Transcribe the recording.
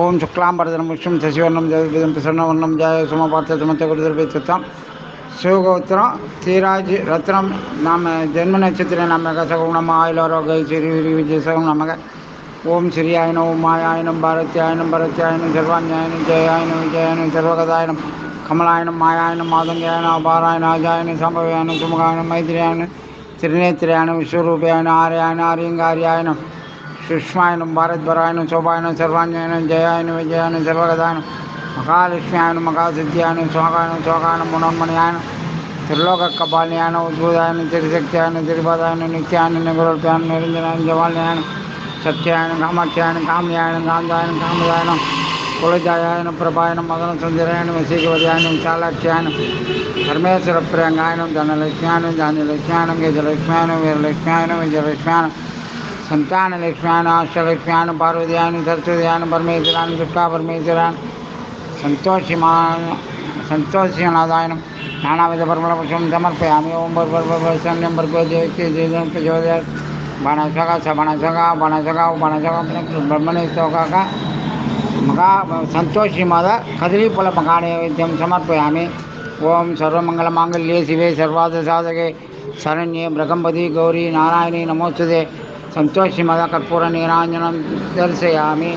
ஓம் சுக்லாம்பரதனம் விஷ்ணு சசிவர்ணம் ஜெயம் பிரசன்னவர்ணம் ஜெய சுமபாத்திரமத்தகுதர்பித்தாம் சிவகோத்திரம் தீராஜ் ரத்னம் நாம ஜென்ம நட்சத்திர நமக சகுணம் ஆயுளரோகை சிறு விஜய சகுணம் நமக. ஓம் ஸ்ரீயாயனம் ஓம் மாயாயனம் பாரத்யாயனம் பரத்யாயனம் சர்வாஞ்சாயனம் ஜெயாயனம் விஜயாயனம் சர்வகதாயனம் கமலாயனம் மாயாயனம் மாதங்காயனம் அபாராயணம் ஆஜாயனம் சம்பவயானம் சுமகாயனம் மைத்திரியாயனம் திருநேத்திரியானம் விஸ்வரூபியாயனம் ஆரியாயனம் ஆரியங்காரியாயனம் कृष्णायनं भारतभरायनं शोभायनं सर्वान्यायनं जयायनं विजयानं सर्वगदायनं மகாலட்சுமியாயனும் மகாசித்தியாயனும் சோகாயனும் சோகாயனும் முனோன்மணியாயனும் திருலோகக்கபாலியானும் உத்புதாயனும் திருசக்தியாயனும் திருபாதாயனும் நித்தியாயனும் நிகுரோத்யானும் நிரஞ்சனாயனும் ஜவாலியாயனும் சத்தியாயனும் காமாட்சியாயனும் காமியாயனும் காந்தாயனும் காமதாயனும் குலஜாயாயனும் பிரபாயனும் மதன சுந்தராயனும் வசீகவதியாயனும் சாலாட்சியாயனும் தர்மேஸ்வர பிரியங்காயனும் தனலட்சுமியானும் தானியலட்சுமியானும் கஜலட்சுமியானும் வீரலட்சுமியானும் விஜயலட்சுமியானும் సంతానలక్ష్మ్యానం అష్టలక్ష్మ్యానం పార్వతీయానం సరస్వతీయానం పరమేశ్వరాన్ని దుర్గా పరమేశ్వరాన్ని సంతోషిమాన సంతోషనాదాయనం నానావిధ పరమలపుష్పం సమర్పయామి ఓం భర్భర్భర్భర్షణ్యం భర్గో జయతి జయదం ప్రచోదయ బణసగ సబణసగ బణసగ బణసగ బ్రహ్మణి స్తోకాక మగా సంతోషి మద కదిలీపుల మగానైవేద్యం సమర్పయామి ఓం సర్వమంగళమాంగళ్యే శివే సర్వాద సాధకే శరణ్యే బ్రహ్మపతి గౌరీ నారాయణి నమోస్తుతే సంతోషి మద కర్పూర నీరాంజనం దర్శయామి